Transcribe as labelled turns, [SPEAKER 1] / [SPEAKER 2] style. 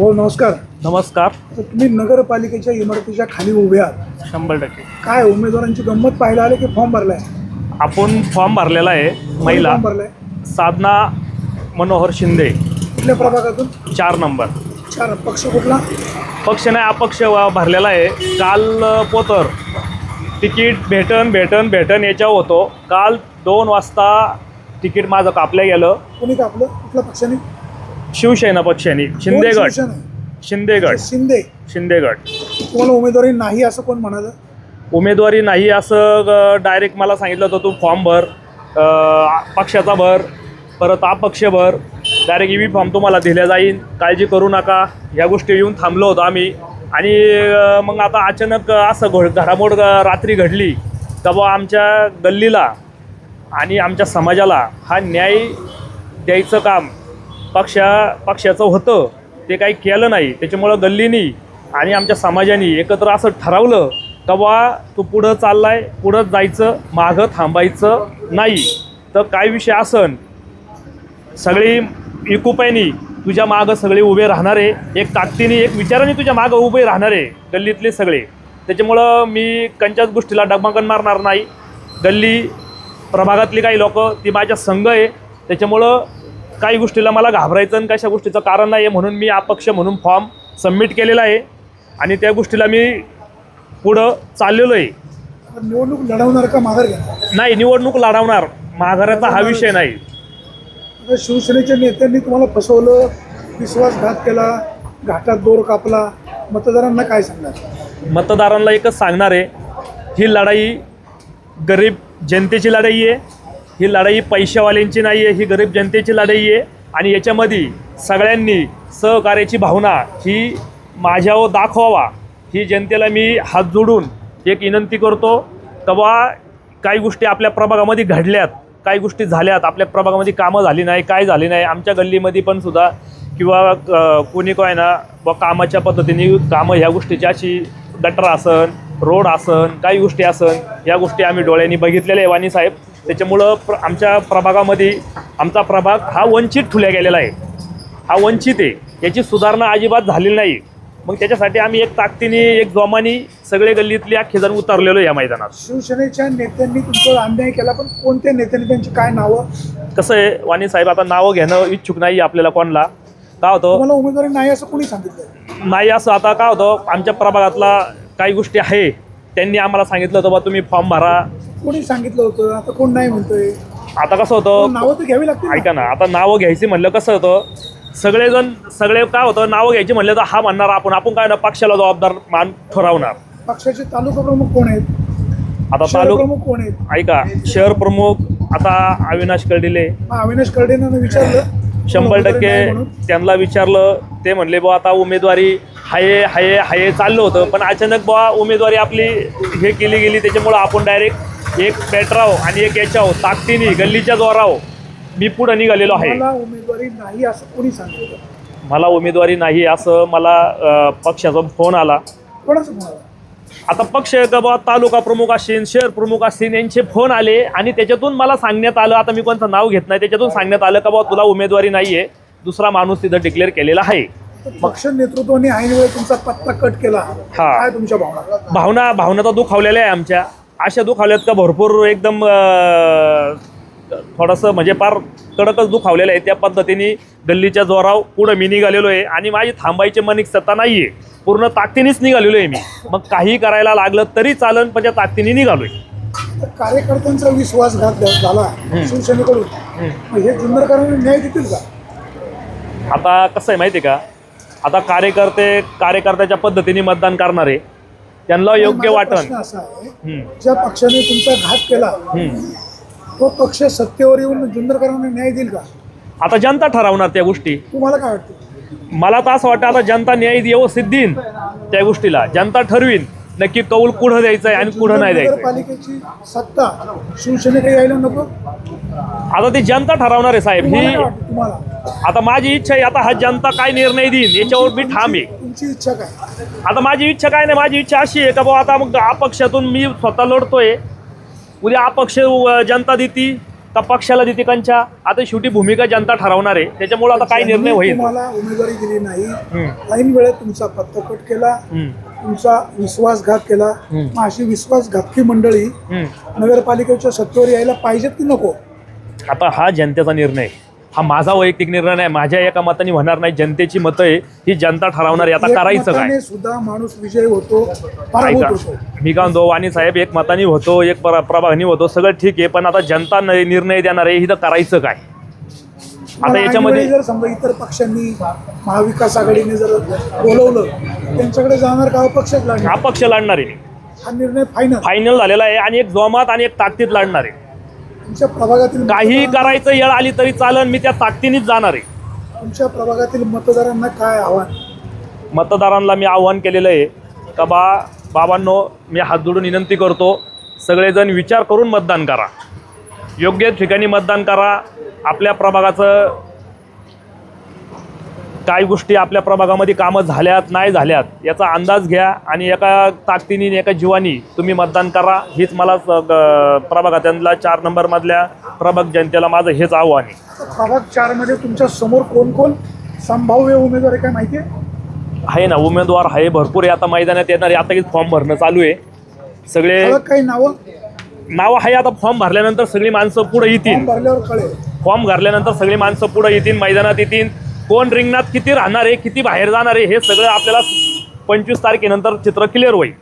[SPEAKER 1] हो नमस्कार.
[SPEAKER 2] नमस्कार.
[SPEAKER 1] तर तुम्ही नगरपालिकेच्या इमारतीच्या खाली उभे आहात.
[SPEAKER 2] शंभर टक्के.
[SPEAKER 1] काय उमेदवारांची गंमत पाहायला आले की फॉर्म भरलाय?
[SPEAKER 2] आपण फॉर्म भरलेला आहे महिला
[SPEAKER 1] फॉर्म भरलाय?
[SPEAKER 2] साधना मनोहर शिंदे.
[SPEAKER 1] कुठल्या प्रभागातून?
[SPEAKER 2] चार नंबर.
[SPEAKER 1] चार पक्ष कुठला?
[SPEAKER 2] पक्ष नाही अपक्ष व- भरलेला आहे. काल अ, पोतर. तिकीट भेटन भेटन भेटन याच्यावर होतो. काल दोन वाजता तिकीट माझं कापलं गेलं.
[SPEAKER 1] कोणी कापलं? कुठल्या पक्षाने?
[SPEAKER 2] शिवसेना पक्षाने शिंदेगड.
[SPEAKER 1] शिवसेना.
[SPEAKER 2] शिंदेगड.
[SPEAKER 1] शिंदे.
[SPEAKER 2] शिंदेगड.
[SPEAKER 1] तुम्हाला उमेदवारी नाही असं कोण म्हणालं?
[SPEAKER 2] उमेदवारी नाही असं डायरेक्ट मला सांगितलं होतं तू फॉर्म भर अ, पक्षाचा भर परत अपक्ष भर डायरेक्ट ई व्ही फॉर्म तुम्हाला दिल्या जाईल काळजी करू नका. या गोष्टी येऊन थांबलो होतो आम्ही. आणि अ, मग आता अचानक असं घोड घडामोड अ, रात्री घडली. तर बुवा आमच्या गल्लीला आणि आमच्या समाजाला हा न्याय द्यायचं काम पक्षा पक्षाचं होतं ते काही केलं नाही. त्याच्यामुळं गल्लीनी आणि आमच्या समाजाने एकत्र असं ठरवलं का बा तू पुढं चाललाय पुढं जायचं मागं थांबायचं नाही. तर काय विषय असन सगळी इकुपायनी तुझ्या मागं सगळे उभे राहणारे एक ताकदीने एक विचाराने तुझ्या मागं उभे राहणारे गल्लीतले सगळे. त्याच्यामुळं मी कंच्याच गोष्टीला डगमगन मारणार नाही. गल्ली प्रभागातली काही लोक ती माझ्या संघ आहे. त्याच्यामुळं काही गोष्टीला मला घाबरायचं आणि कशा गोष्टीचं कारण नाही आहे म्हणून मी अपक्ष म्हणून फॉर्म सबमिट केलेला आहे. आणि त्या गोष्टीला मी पुढं चाललेलो आहे
[SPEAKER 1] निवडणूक लढवणार का माघार घेणार?
[SPEAKER 2] नाही निवडणूक लढवणार. माघाराचा हा विषय नाही.
[SPEAKER 1] आता शिवसेनेच्या नेत्यांनी तुम्हाला फसवलं विश्वासघात केला घाटात दोर कापला. मतदारांना काय सांगणार?
[SPEAKER 2] मतदारांना एकच सांगणार आहे ही लढाई गरीब जनतेची लढाई आहे. ही लढाई पैशावाल्यांची नाही आहे ही गरीब जनतेची लढाई आहे. आणि याच्यामध्ये सगळ्यांनी सहकार्याची भावना ही माझ्यावर दाखवावा. ही जनतेला मी हात जोडून एक विनंती करतो. तेव्हा काही गोष्टी आपल्या प्रभागामध्ये घडल्यात काही गोष्टी झाल्यात आपल्या प्रभागामध्ये कामं झाली नाही काय झाली नाही. आमच्या गल्लीमध्ये पण सुद्धा किंवा कोणी काय ना ब कामाच्या पद्धतीने कामं ह्या गोष्टीची अशी गटर असन रोड असन काही गोष्टी असन या गोष्टी आम्ही डोळ्यांनी बघितलेल्या आहे. वाणी साहेब त्याच्यामुळं प्र आमच्या प्रभागामध्ये आमचा प्रभाग हा वंचित ठुल्या गेलेला आहे. हा वंचित आहे. याची सुधारणा अजिबात झालेली नाही. मग त्याच्यासाठी आम्ही एक ताकदीने एक जोमाने सगळे गल्लीतले अख्खे जण उतरलेलो या मैदानात.
[SPEAKER 1] शिवसेनेच्या नेत्यांनी तुमच्यावर अन्याय केला पण कोणत्या नेत्यांनी त्यांची काय नावं?
[SPEAKER 2] कसं आहे वाणी साहेब आता नावं घेणं इच्छुक नाही आपल्याला कोणला. काय होतं?
[SPEAKER 1] तुम्हाला उमेदवारी नाही असं कोणी सांगितलं?
[SPEAKER 2] नाही असं आता काय होतं? आमच्या प्रभागातला काही गोष्टी आहे. त्यांनी आम्हाला सांगितलं होतं बा तुम्ही फॉर्म भरा
[SPEAKER 1] कोणी सांगितलं होतं? आता कोण नाही म्हणतोय?
[SPEAKER 2] आता कसं होतं?
[SPEAKER 1] नावं तर घ्यावी लागतील.
[SPEAKER 2] ऐका ना आता नावं घ्यायची म्हणलं कसं होतं? सगळेजण सगळे काय होतं? नावं घ्यायची म्हणलं तर हा म्हणणार आपण. आपण काय ना पक्षाला जबाबदार मान ठरवणार.
[SPEAKER 1] पक्षाचे तालुका प्रमुख कोण आहेत?
[SPEAKER 2] आता
[SPEAKER 1] शहर
[SPEAKER 2] तालुक
[SPEAKER 1] प्रमुख कोण आहेत?
[SPEAKER 2] ऐका शहर प्रमुख आता अविनाश कर्डिले.
[SPEAKER 1] मग अविनाश कर्डेनं विचारलं.
[SPEAKER 2] शंभर टक्के
[SPEAKER 1] नाही म्हणून.
[SPEAKER 2] त्यांना विचारलं. ते म्हणले बुवा आता उमेदवारी हाये हाये हाये चाललं होतं. पण अचानक बुवा उमेदवारी आपली हे केली गेली. त्याच्यामुळं आपण डायरेक्ट एक पेटराव आणि एक याच्यावर ताकदीने गल्लीच्या जोराव मी पुढं निघालेलो आहे.
[SPEAKER 1] मला उमेदवारी नाही असं कोणी सांगितलं?
[SPEAKER 2] मला उमेदवारी नाही असं मला अ, पक्षाचा फोन आला.
[SPEAKER 1] कोणाचं म्हणाला
[SPEAKER 2] आता पक्ष का बुवा? तालुका प्रमुख असतील शहर प्रमुख असतील यांचे फोन आले आणि त्याच्यातून मला सांगण्यात आलं आता मी कोणतं नाव घेत नाही त्याच्यातून सांगण्यात आलं का बाबा तुला उमेदवारी नाही आहे दुसरा माणूस तिथं डिक्लेअर केलेला आहे.
[SPEAKER 1] पक्ष नेतृत्वाने ऐन वेळी तुमचा पत्ता कट केला.
[SPEAKER 2] हा.
[SPEAKER 1] काय तुमच्या भावना?
[SPEAKER 2] भावना भावना तर दुखावलेल्या आहे आमच्या. अशा दुखावल्यात का? भरपूर एकदम थोडंसं म्हणजे फार कडकच दुखावलेलं आहे. त्या पद्धतीने गल्लीच्या जोराव पुढं मी निघालेलो आहे आणि माझी थांबायची मनिक सत्ता नाही आहे पूर्ण ताकदीनेच निघालेलो आहे मी. मग काही करायला लागलं तरी चालन पण त्या ताकदीने निघालो आहे
[SPEAKER 1] कार्यकर्त्यांचा विश्वासघात झाला. शिवसेनेकडून हे जुन्नरकरांना न्याय देतील का?
[SPEAKER 2] आता कसं आहे माहिती आहे का? आता कार्यकर्ते कार्यकर्त्याच्या पद्धतीने मतदान करणारे त्यांना योग्य
[SPEAKER 1] प्रश्न असा आहे
[SPEAKER 2] हम्म,
[SPEAKER 1] ज्या पक्षाने तुमचा घात केला
[SPEAKER 2] हम्म.
[SPEAKER 1] तो पक्ष सत्तेवर येऊन जुन्नरकरांना न्याय देईल का?
[SPEAKER 2] आता जनता ठरवणार त्या गोष्टी.
[SPEAKER 1] तुम्हाला काय वाटतं?
[SPEAKER 2] मला तर असं वाटतं आता जनता न्याय व्यवस्थित देईन त्या गोष्टीला. जनता ठरवीन. नक्की कौल कुठं द्यायचं आहे आणि कुठं नाही द्यायचं
[SPEAKER 1] नगरपालिकेची सत्ता शिवसेनेकडे यायला नको?
[SPEAKER 2] आता ती जनता ठरवणार आहे साहेब.
[SPEAKER 1] तुम्हाला
[SPEAKER 2] ही
[SPEAKER 1] काय वाटतं तुम्हाला?
[SPEAKER 2] आता माझी इच्छा आहे आता हा जनता काय निर्णय देईन याच्यावर मी ठाम आहे.
[SPEAKER 1] तुमची इच्छा काय?
[SPEAKER 2] आता माझी इच्छा काय नाही माझी इच्छा अशी आहे का बाबा आता मग अपक्षातून मी स्वतः लढतोय. उद्या अपक्ष जनता देती का पक्षाला देते कंच्या आता शेवटी भूमिका जनता ठरवणार आहे. त्याच्यामुळे आता काय निर्णय होईल.
[SPEAKER 1] तुम्हाला उमेदवारी दिली नाही.
[SPEAKER 2] हम्म,
[SPEAKER 1] ऐन वेळेत तुमचा पत्ता कट केला.
[SPEAKER 2] हम्म,
[SPEAKER 1] तुमचा विश्वासघात केला.
[SPEAKER 2] हम्म.
[SPEAKER 1] मग अशी विश्वासघातकी मंडळी
[SPEAKER 2] हम्म.
[SPEAKER 1] नगरपालिकेच्या सत्तेवर यायला पाहिजेत की नको?
[SPEAKER 2] आता हा जनतेचा निर्णय आहे. हा माझा वैयक्तिक निर्णय नाही माझ्या एका मताने होणार नाही जनतेची मतं आहे ही जनता ठरवणार आहे. आता करायचं काय?
[SPEAKER 1] सुद्धा माणूस विजय होतो
[SPEAKER 2] ऐका. मी काय म्हणतो वाणी साहेब एक मतानी होतो एक प्र- प्रभागानी होतो सगळं ठीक आहे पण आता जनता निर्णय देणार आहे इथं करायचं काय? आता याच्यामध्ये
[SPEAKER 1] जर समजा इतर पक्षांनी महाविकास आघाडीने जर बोलवलं त्यांच्याकडे जाणार का अपक्षच
[SPEAKER 2] हा पक्ष लढणार आहे.
[SPEAKER 1] हा निर्णय फायनल
[SPEAKER 2] फायनल झालेला आहे आणि एक जोमात आणि एक ताकदीत लढणार आहे.
[SPEAKER 1] तुमच्या प्रभागातील
[SPEAKER 2] काही करायचं येळ आली तरी चालन मी त्या ताकदीनेच जाणार आहे.
[SPEAKER 1] तुमच्या प्रभागातील मतदारांना काय आव्हान?
[SPEAKER 2] मतदारांना मी आव्हान केलेलं आहे का बा बाबांनो मी हात जोडून विनंती करतो सगळेजण विचार करून मतदान करा. योग्य ठिकाणी मतदान करा. आपल्या प्रभागाचं काय गोष्टी आपल्या प्रभागामध्ये कामं झाल्यात नाही झाल्यात याचा अंदाज घ्या आणि एका ताकदीने एका जीवानी तुम्ही मतदान करा. हीच मला प्रभागातल्या चार नंबरमधल्या प्रभाग जनतेला माझं हेच आव्हान आहे.
[SPEAKER 1] प्रभाग चारमध्ये तुमच्यासमोर कोण कोण? संभाव्य उमेदवार आहे काय माहिती आहे?
[SPEAKER 2] ना उमेदवार आहे भरपूर आहे. आता मैदानात येणार आता की फॉर्म भरणं चालू आहे. सगळे
[SPEAKER 1] काही नावं?
[SPEAKER 2] नाव आहे आता फॉर्म भरल्यानंतर सगळी माणसं पुढे येतील. फॉर्म भरल्यानंतर सगळी माणसं पुढे येतील मैदानात येतील. कोण रिंगणात किती राहणार आहे किती बाहेर जाणार आहे हे सगळं आपल्याला पंचवीस तारखेनंतर चित्र क्लिअर होईल.